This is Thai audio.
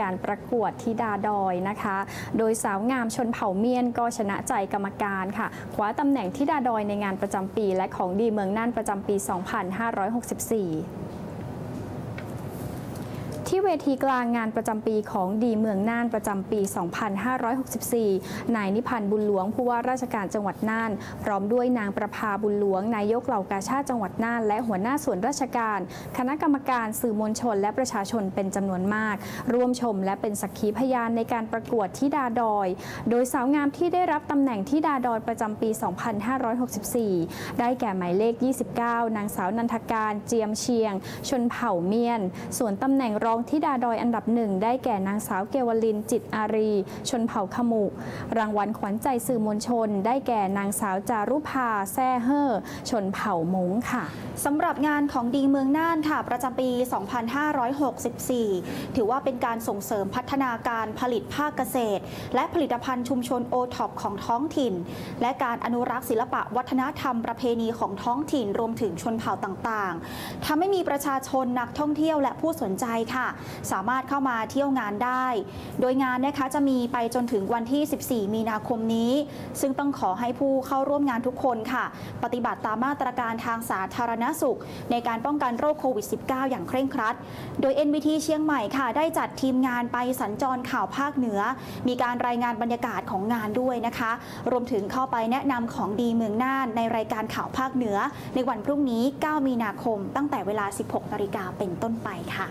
การประกวดธิดาดอยนะคะ โดยสาวงามชนเผ่าเมียนก็ชนะใจกรรมการค่ะคว้าตำแหน่งธิดาดอยในงานประจำปี และของดีเมืองน่านประจำปี 2564 ที่เวทีกลางงานประจำปีของดีเมืองน่านประจำปี 2564 นายนิพันธ์บุญหลวงผู้ว่าราชการจังหวัดน่าน พร้อมด้วยนางประภาบุญหลวง นายกเหล่ากาชาติจังหวัดน่าน และหัวหน้าส่วนราชการ คณะกรรมการสื่อมวลชน และประชาชนเป็นจำนวนมาก ร่วมชมและเป็นสักขีพยานในการประกวดที่ดาดอย โดยสาวงามที่ได้รับตำแหน่งที่ดาดอยประจำปี 2564 ได้แก่หมายเลข 29 นางสาวนันทการเจียมเชียง ชนเผ่าเมียน ส่วนตำแหน่งรองที่ดาดอยอันดับหนึ่งได้แก่นางสาวเกวลินจิตอารี ชนเผ่าขมุ รางวัลขวัญใจสื่อมวลชน ได้แก่นางสาวจารุภาแซ่เฮอชนเผ่ามงค่ะสำหรับงานของดีเมืองน่านค่ะ ประจำปี 2564 ถือว่าเป็นการส่งเสริมพัฒนาการผลิตภาคเกษตร และผลิตภัณฑ์ชุมชนโอท็อปของท้องถิ่น และการอนุรักษ์ศิลปะวัฒนธรรมประเพณีของท้องถิ่นรวมถึงชนเผ่าต่างๆทำให้มีประชาชนนักท่องเที่ยวและผู้สนใจค่ะสามารถเข้ามาเที่ยวงานได้ โดยงานนะคะจะมีไปจนถึงวันที่ 14 มีนาคมนี้ ซึ่งต้องขอให้ผู้เข้าร่วมงานทุกคนค่ะ ปฏิบัติตามมาตรการทางสาธารณสุข ในการป้องกันโรคโควิด -19 อย่างเคร่งครัด โดย NBT เชียงใหม่ค่ะ ได้จัดทีมงานไปสัญจรข่าวภาคเหนือ มีการรายงานบรรยากาศของงานด้วยนะคะ รวมถึงเข้าไปแนะนำของดีเมืองน่านในรายการข่าวภาคเหนือ ในวันพรุ่งนี้ 9 มีนาคม ตั้งแต่เวลา 16 นาฬิกาเป็นต้นไปค่ะ